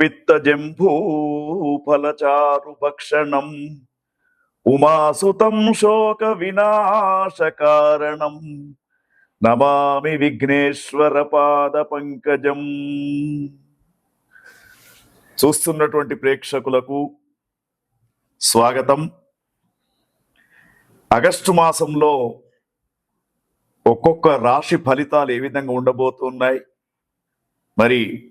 పిత్తజంభూఫలచారు భక్షణం. ఉమాసుతం శోక వినాశకారణం నమామి విఘ్నేశ్వర పాద పంకజం. చూస్తున్నటువంటి ప్రేక్షకులకు స్వాగతం. ఆగస్టు మాసంలో ఒక్కొక్క రాశి ఫలితాలు ఏ విధంగా ఉండబోతున్నాయి? మరి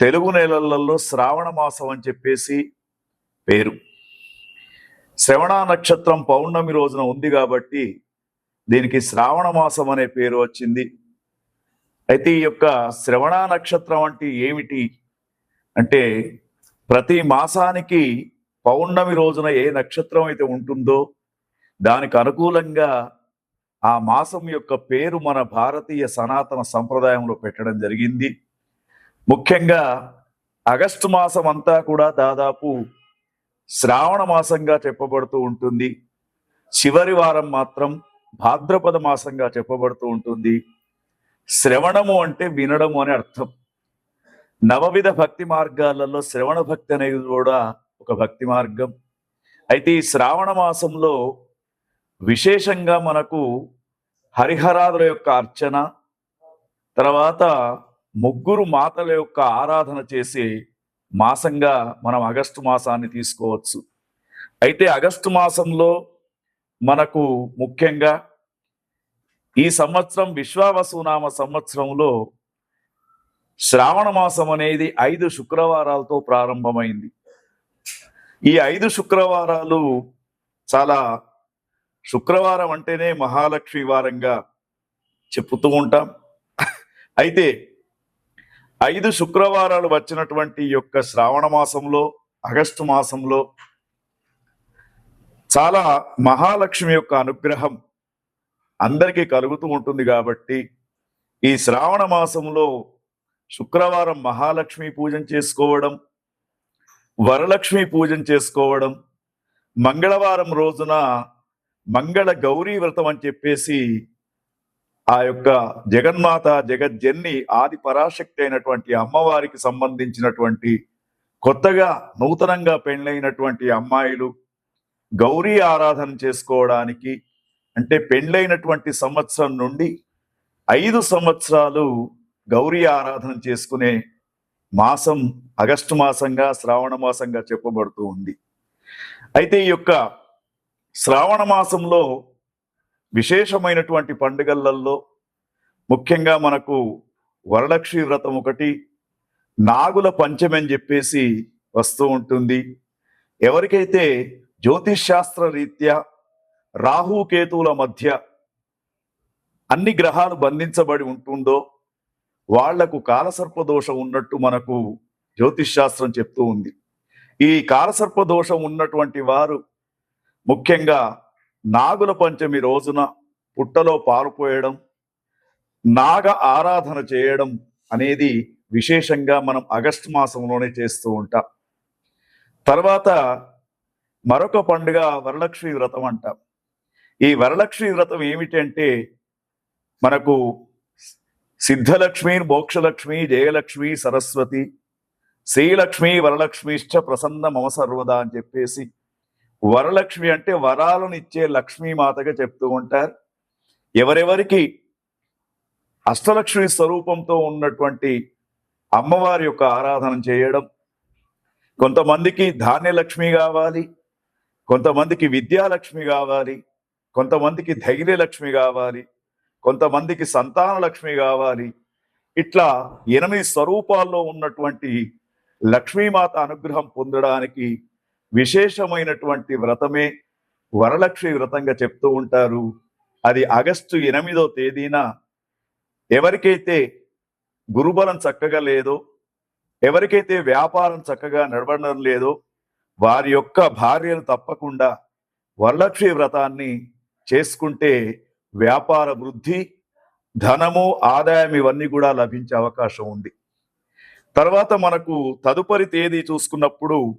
తెలుగు నెలలలో శ్రావణ మాసం అని చెప్పేసి పేరు. శ్రవణ నక్షత్రం పౌర్ణమి రోజున ఉంది కాబట్టి దీనికి శ్రావణ మాసం అనే పేరు వచ్చింది. అయితే ఈ యొక్క శ్రవణ నక్షత్రం అంటే ఏమిటి? అంటే ప్రతి మాసానికి పౌర్ణమి రోజున ఏ నక్షత్రం అయితే ఉంటుందో దానికి అనుకూలంగా ఆ మాసం యొక్క పేరు మన భారతీయ సనాతన సంప్రదాయంలో పెట్టడం జరిగింది. ముఖ్యంగా ఆగస్టు మాసం అంతా కూడా దాదాపు శ్రావణ మాసంగా చెప్పబడుతూ ఉంటుంది. చివరి వారం మాత్రం భాద్రపద మాసంగా చెప్పబడుతూ ఉంటుంది. శ్రవణము అంటే వినడము అని అర్థం. నవవిధ భక్తి మార్గాలలో శ్రవణ భక్తి అనేది కూడా ఒక భక్తి మార్గం. అయితే ఈ శ్రావణ మాసంలో విశేషంగా మనకు హరిహరాదుల యొక్క అర్చన తర్వాత ముగ్గురు మాతల యొక్క ఆరాధన చేసే మాసంగా మనం ఆగస్టు మాసాన్ని తీసుకోవచ్చు. అయితే ఆగస్టు మాసంలో మనకు ముఖ్యంగా ఈ సంవత్సరం విశ్వావసునామ సంవత్సరంలో శ్రావణ మాసం అనేది ఐదు శుక్రవారాలతో ప్రారంభమైంది. ఈ ఐదు శుక్రవారాలు చాలా శుక్రవారం అంటేనే మహాలక్ష్మి వారంగా చెప్పుతూ ఉంటాం. అయితే ఐదు శుక్రవారాలు వచ్చినటువంటి యొక్క శ్రావణ మాసంలో ఆగస్టు మాసంలో చాలా మహాలక్ష్మి యొక్క అనుగ్రహం అందరికీ కలుగుతూ ఉంటుంది కాబట్టి ఈ శ్రావణ మాసంలో శుక్రవారం మహాలక్ష్మి పూజం చేసుకోవడం వరలక్ష్మి పూజం చేసుకోవడం మంగళవారం రోజున మంగళ గౌరీ వ్రతం అని చెప్పేసి ఆ యొక్క జగన్మాత జగజ్జన్ని ఆది పరాశక్తి అయినటువంటి అమ్మవారికి సంబంధించినటువంటి కొత్తగా నూతనంగా పెళ్ళైనటువంటి అమ్మాయిలు గౌరీ ఆరాధన చేసుకోవడానికి అంటే పెళ్ళైనటువంటి సంవత్సరం నుండి ఐదు సంవత్సరాలు గౌరీ ఆరాధన చేసుకునే మాసం ఆగస్టు మాసంగా శ్రావణ మాసంగా చెప్పబడుతూ ఉంది. అయితే ఈ యొక్క శ్రావణ మాసంలో విశేషమైనటువంటి పండుగలలో ముఖ్యంగా మనకు వరలక్ష్మి వ్రతం ఒకటి నాగుల పంచమి అని చెప్పేసి వస్తూ ఉంటుంది. ఎవరికైతే జ్యోతిష్శాస్త్ర రీత్యా రాహుకేతువుల మధ్య అన్ని గ్రహాలు బంధించబడి ఉంటుందో వాళ్ళకు కాలసర్పదోషం ఉన్నట్టు మనకు జ్యోతిష్ శాస్త్రం చెప్తూ ఉంది. ఈ కాలసర్పదోషం ఉన్నటువంటి వారు ముఖ్యంగా నాగుల పంచమి రోజున పుట్టలో పారుపోయడం నాగ ఆరాధన చేయడం అనేది విశేషంగా మనం ఆగస్టు మాసంలోనే చేస్తూ ఉంటాం. తర్వాత మరొక పండుగ వరలక్ష్మి వ్రతం అంటాం. ఈ వరలక్ష్మి వ్రతం ఏమిటంటే మనకు సిద్ధలక్ష్మి మోక్షలక్ష్మి జయలక్ష్మి సరస్వతి శ్రీలక్ష్మి వరలక్ష్మిశ్చ ప్రసన్న మమ సర్వదా అని చెప్పేసి వరలక్ష్మి అంటే వరాలను ఇచ్చే లక్ష్మీమాతగా చెప్తూ ఉంటారు. ఎవరెవరికి అష్టలక్ష్మి స్వరూపంతో ఉన్నటువంటి అమ్మవారి యొక్క ఆరాధన చేయడం కొంతమందికి ధాన్యలక్ష్మి కావాలి కొంతమందికి విద్యాలక్ష్మి కావాలి కొంతమందికి ధైర్యలక్ష్మి కావాలి కొంతమందికి సంతాన లక్ష్మి కావాలి. ఇట్లా ఎనిమిది స్వరూపాల్లో ఉన్నటువంటి లక్ష్మీమాత అనుగ్రహం పొందడానికి విశేషమైనటువంటి వ్రతమే వరలక్ష్మి వ్రతంగా చెప్తూ ఉంటారు. అది ఆగస్టు ఎనిమిదో తేదీన ఎవరికైతే గురుబలం చక్కగా లేదో ఎవరికైతే వ్యాపారం చక్కగా నడవడం లేదో వారి యొక్క భార్యలు తప్పకుండా వరలక్ష్మి వ్రతాన్ని చేసుకుంటే వ్యాపార వృద్ధి ధనము ఆదాయం ఇవన్నీ కూడా లభించే అవకాశం ఉంది. తర్వాత మనకు తదుపరి తేదీ చూసుకున్నప్పుడు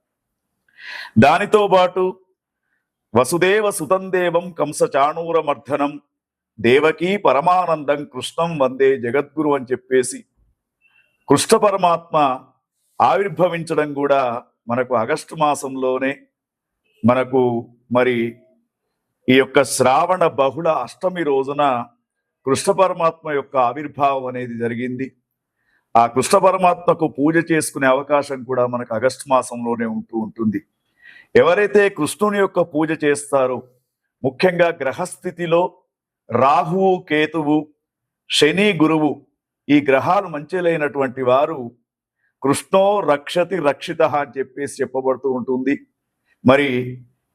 దానితో పాటు వసుదేవ సుతందేవం కంస చాణూరమర్ధనం దేవకీ పరమానందం కృష్ణం వందే జగద్గురు అని చెప్పేసి కృష్ణ పరమాత్మ ఆవిర్భవించడం కూడా మనకు ఆగస్టు మాసంలోనే మనకు మరి ఈ యొక్క శ్రావణ బహుళ అష్టమి రోజున కృష్ణ పరమాత్మ యొక్క ఆవిర్భావం అనేది జరిగింది. ఆ కృష్ణ పరమాత్మకు పూజ చేసుకునే అవకాశం కూడా మనకు ఆగస్టు మాసంలోనే ఉంటూ ఉంటుంది. ఎవరైతే కృష్ణుని యొక్క పూజ చేస్తారో ముఖ్యంగా గ్రహస్థితిలో రాహువు కేతువు శని గురువు ఈ గ్రహాలు మంచిలైనటువంటి వారు కృష్ణో రక్షతి రక్షిత అని చెప్పేసి చెప్పబడుతూ ఉంటుంది. మరి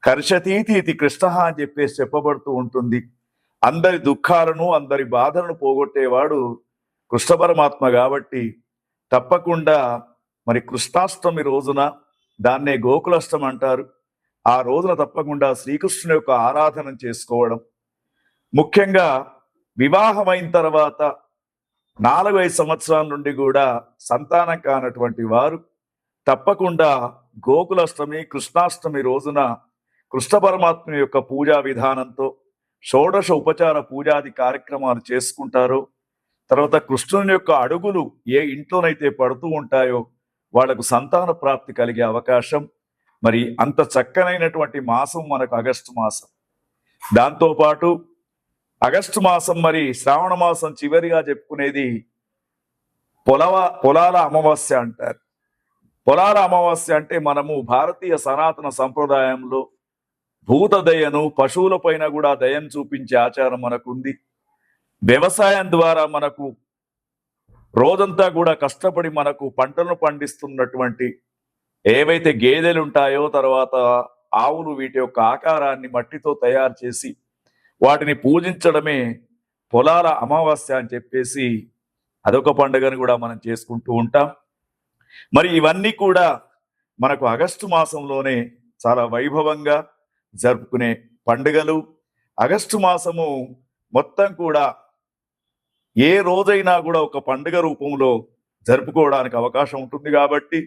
కర్షతీతి ఇది కృష్ణ అని చెప్పేసి చెప్పబడుతూ ఉంటుంది. అందరి దుఃఖాలను అందరి బాధలను పోగొట్టేవాడు కృష్ణ పరమాత్మ కాబట్టి తప్పకుండా మరి కృష్ణాష్టమి రోజున దాన్నే గోకులాష్టమి అంటారు. ఆ రోజున తప్పకుండా శ్రీకృష్ణుని యొక్క ఆరాధన చేసుకోవడం. ముఖ్యంగా వివాహమైన తర్వాత నాలుగైదు సంవత్సరాల నుండి కూడా సంతానం కానటువంటి వారు తప్పకుండా గోకులాష్టమి కృష్ణాష్టమి రోజున కృష్ణ పరమాత్మ యొక్క పూజా విధానంతో షోడశ ఉపచార పూజాది కార్యక్రమాలు చేసుకుంటారు. తర్వాత కృష్ణుని యొక్క అడుగులు ఏ ఇంట్లోనైతే పడుతూ ఉంటాయో వాళ్ళకు సంతాన ప్రాప్తి కలిగే అవకాశం. మరి అంత చక్కనైనటువంటి మాసం మనకు ఆగస్టు మాసం. దాంతోపాటు ఆగస్టు మాసం మరి శ్రావణ మాసం చివరిగా చెప్పుకునేది పొలవ పొలాల అమావాస్య అంటారు. పొలాల అమావాస్య అంటే మనము భారతీయ సనాతన సంప్రదాయంలో భూత దయను పశువుల పైన కూడా దయను చూపించే ఆచారం మనకుంది. వ్యవసాయం ద్వారా మనకు రోజంతా కూడా కష్టపడి మనకు పంటలను పండిస్తున్నటువంటి ఏవైతే గేదెలు ఉంటాయో తర్వాత ఆవులు వీటి యొక్క ఆకారాన్ని మట్టితో తయారు చేసి వాటిని పూజించడమే పొలాల అమావాస్య అని చెప్పేసి అదొక పండుగను కూడా మనం చేసుకుంటూ ఉంటాం. మరి ఇవన్నీ కూడా మనకు ఆగస్టు మాసంలోనే చాలా వైభవంగా జరుపుకునే పండుగలు. ఆగస్టు మాసము మొత్తం కూడా ఏ రోజైనా కూడా ఒక పండుగ రూపంలో జరుపుకోవడానికి అవకాశం ఉంటుంది కాబట్టి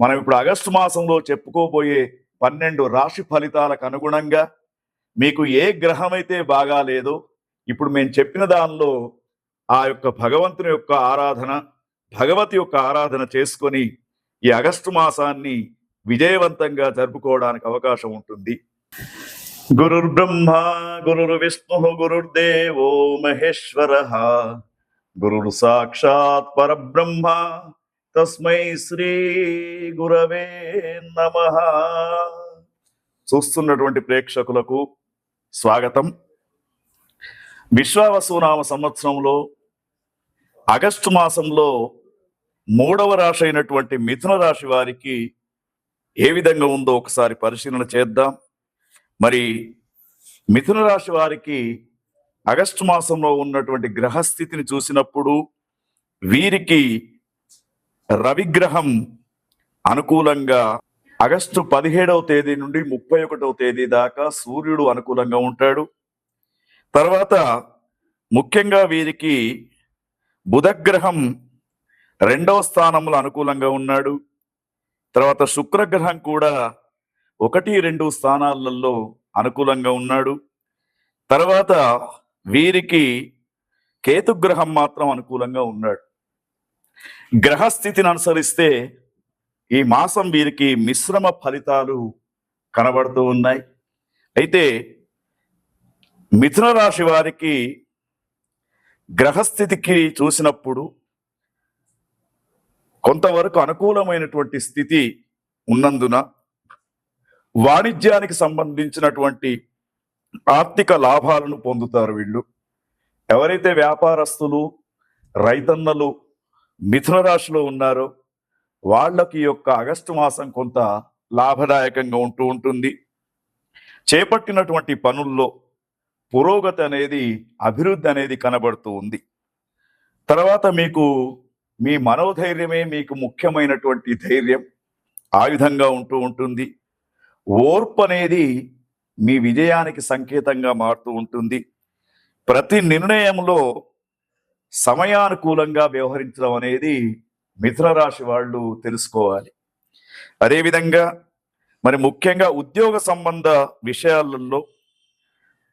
మనం ఇప్పుడు ఆగస్టు మాసంలో చెప్పుకోబోయే పన్నెండు రాశి ఫలితాలకు అనుగుణంగా మీకు ఏ గ్రహం అయితే బాగా లేదో ఇప్పుడు మేము చెప్పిన దానిలో ఆ యొక్క భగవంతుని యొక్క ఆరాధన భగవతి యొక్క ఆరాధన చేసుకొని ఈ ఆగస్టు మాసాన్ని విజయవంతంగా జరుపుకోవడానికి అవకాశం ఉంటుంది. గురుర్బ్రహ్మ గురుర్ విష్ణు గురుర్దేవో మహేశ్వర గురుర్ సాక్షాత్ పరబ్రహ్మ తస్మై శ్రీ గురవే నమ చూస్తున్నటువంటి ప్రేక్షకులకు స్వాగతం. విశ్వావసునామ సంవత్సరంలో ఆగస్టు మాసంలో మూడవ రాశి అయినటువంటి మిథున రాశి వారికి ఏ విధంగా ఉందో ఒకసారి పరిశీలన చేద్దాం. మరి మిథున రాశి వారికి ఆగస్టు మాసంలో ఉన్నటువంటి గ్రహస్థితిని చూసినప్పుడు వీరికి రవిగ్రహం అనుకూలంగా ఆగస్టు పదిహేడవ తేదీ నుండి ముప్పై ఒకటవ తేదీ దాకా సూర్యుడు అనుకూలంగా ఉంటాడు. తర్వాత ముఖ్యంగా వీరికి బుధగ్రహం రెండవ స్థానంలో అనుకూలంగా ఉన్నాడు. తర్వాత శుక్రగ్రహం కూడా ఒకటి రెండు స్థానాలలో అనుకూలంగా ఉన్నాడు. తర్వాత వీరికి కేతుగ్రహం మాత్రం అనుకూలంగా ఉన్నాడు. గ్రహస్థితిని అనుసరిస్తే ఈ మాసం వీరికి మిశ్రమ ఫలితాలు కనబడుతూ ఉన్నాయి. అయితే మిథున రాశి వారికి గ్రహస్థితికి చూసినప్పుడు కొంతవరకు అనుకూలమైనటువంటి స్థితి ఉన్నందున వాణిజ్యానికి సంబంధించినటువంటి ఆర్థిక లాభాలను పొందుతారు వీళ్ళు. ఎవరైతే వ్యాపారస్తులు రైతన్నలు మిథున రాశిలో ఉన్నారో వాళ్ళకి యొక్క ఆగస్టు మాసం కొంత లాభదాయకంగా ఉంటూ ఉంటుంది. చేపట్టినటువంటి పనుల్లో పురోగతి అనేది అభివృద్ధి అనేది కనబడుతూ ఉంది. తర్వాత మీకు మీ మనోధైర్యమే మీకు ముఖ్యమైనటువంటి ధైర్యం ఆయుధంగా ఉంటూ ఉంటుంది. ఓర్పు అనేది మీ విజయానికి సంకేతంగా మారుతూ ఉంటుంది. ప్రతి నిర్ణయంలో సమయానుకూలంగా వ్యవహరించడం అనేది మిథునరాశి వాళ్ళు తెలుసుకోవాలి. అదేవిధంగా మరి ముఖ్యంగా ఉద్యోగ సంబంధ విషయాలలో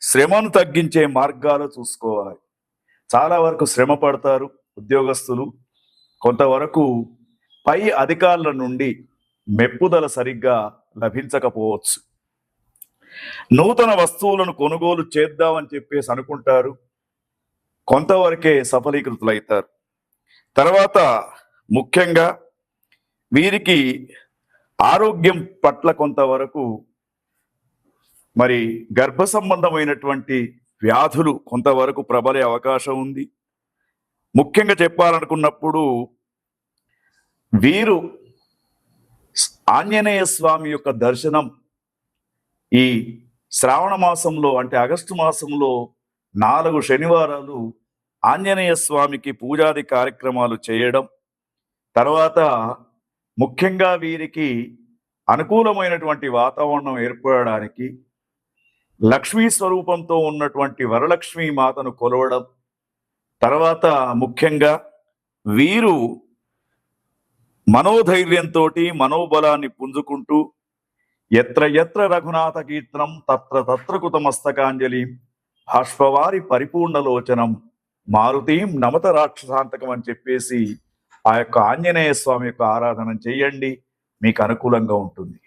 శ్రమను తగ్గించే మార్గాలు చూసుకోవాలి. చాలా వరకు శ్రమ పడతారు ఉద్యోగస్తులు. కొంతవరకు పై అధికారుల నుండి మెప్పుదల సరిగ్గా లభించకపోవచ్చు. నూతన వస్తువులను కొనుగోలు చేద్దామని చెప్పేసి అనుకుంటారు. కొంతవరకే సఫలీకృతులవుతారు తర్వాత ముఖ్యంగా వీరికి ఆరోగ్యం పట్ల కొంతవరకు మరి గర్భ సంబంధమైనటువంటి వ్యాధులు కొంతవరకు ప్రబలే అవకాశం ఉంది. ముఖ్యంగా చెప్పాలనుకున్నప్పుడు వీరు ఆంజనేయ స్వామి యొక్క దర్శనం ఈ శ్రావణ మాసంలో అంటే ఆగస్టు మాసంలో నాలుగు శనివారాలు ఆంజనేయ స్వామికి పూజాది కార్యక్రమాలు చేయడం తర్వాత ముఖ్యంగా వీరికి అనుకూలమైనటువంటి వాతావరణం ఏర్పడడానికి లక్ష్మీ స్వరూపంతో ఉన్నటువంటి వరలక్ష్మీ మాతను కొలవడం తర్వాత ముఖ్యంగా వీరు మనోధైర్యంతో మనోబలాన్ని పుంజుకుంటూ ఎత్ర ఎత్ర రఘునాథ కీర్తనం తత్ర తత్ర భాష్పవారి బాష్పవారి పరిపూర్ణలోచనం మారుతీం నమత రాక్షసాంతకం అని చెప్పేసి ఆ యొక్క ఆంజనేయ స్వామి యొక్క ఆరాధన చేయండి. మీకు అనుకూలంగా ఉంటుంది.